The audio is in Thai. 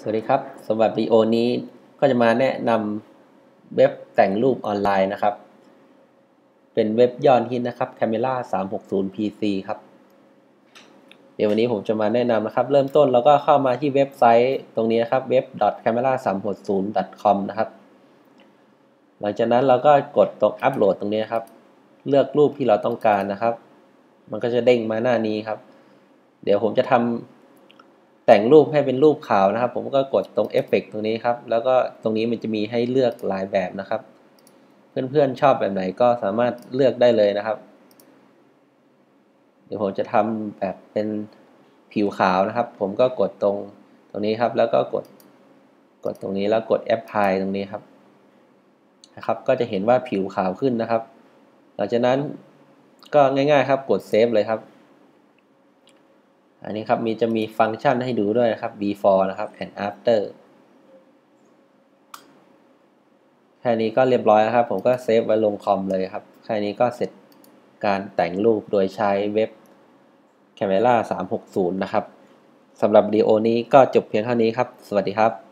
สวัสดีครับสำหรับวิดีโอนี้ก็จะมาแนะนำเว็บแต่งรูปออนไลน์นะครับ เป็นเว็บยอดฮิตนะครับ Camera 360 PC ครับ เดี๋ยววันนี้ผมจะมาแนะนำนะครับ เริ่มต้นเราก็เข้ามาที่เว็บไซต์ตรงนี้นะครับ web.camera360.com นะครับ หลังจากนั้นเราก็กดตรงอัปโหลดตรงนี้ครับ เลือกรูปที่เราต้องการนะครับ มันก็จะเด้งมาหน้านี้ครับ เดี๋ยวผมจะทำ แต่งรูปให้เป็นรูปขาวนะครับ ผมก็กดตรงเอฟเฟกตรงนี้ครับ แล้วก็ตรงนี้มันจะมีให้เลือกหลายแบบนะครับ เพื่อนๆชอบแบบไหนก็สามารถเลือกได้เลยนะครับ เดี๋ยวผมจะทำแบบเป็นผิวขาวนะครับ ผมก็กดตรงตรงนี้ครับ แล้วก็กดกดตรงนี้แล้วกดแอปพลายตรงนี้ครับนะครับ ก็จะเห็นว่าผิวขาวขึ้นนะครับ หลังจากนั้นก็ง่ายๆครับกดเซฟเลยครับ อันนี้ครับมีจะมีฟังก์ชันให้ดูด้วยนะครับ before นะครับ and after แค่นี้ก็เรียบร้อยครับ ผมก็เซฟไว้ลงคอมเลยครับ แค่นี้ก็เสร็จการแต่งรูปโดยใช้เว็บ Camera 360 นะครับสำหรับวิดีโอนี้ก็จบเพียงเท่านี้ครับ สวัสดีครับ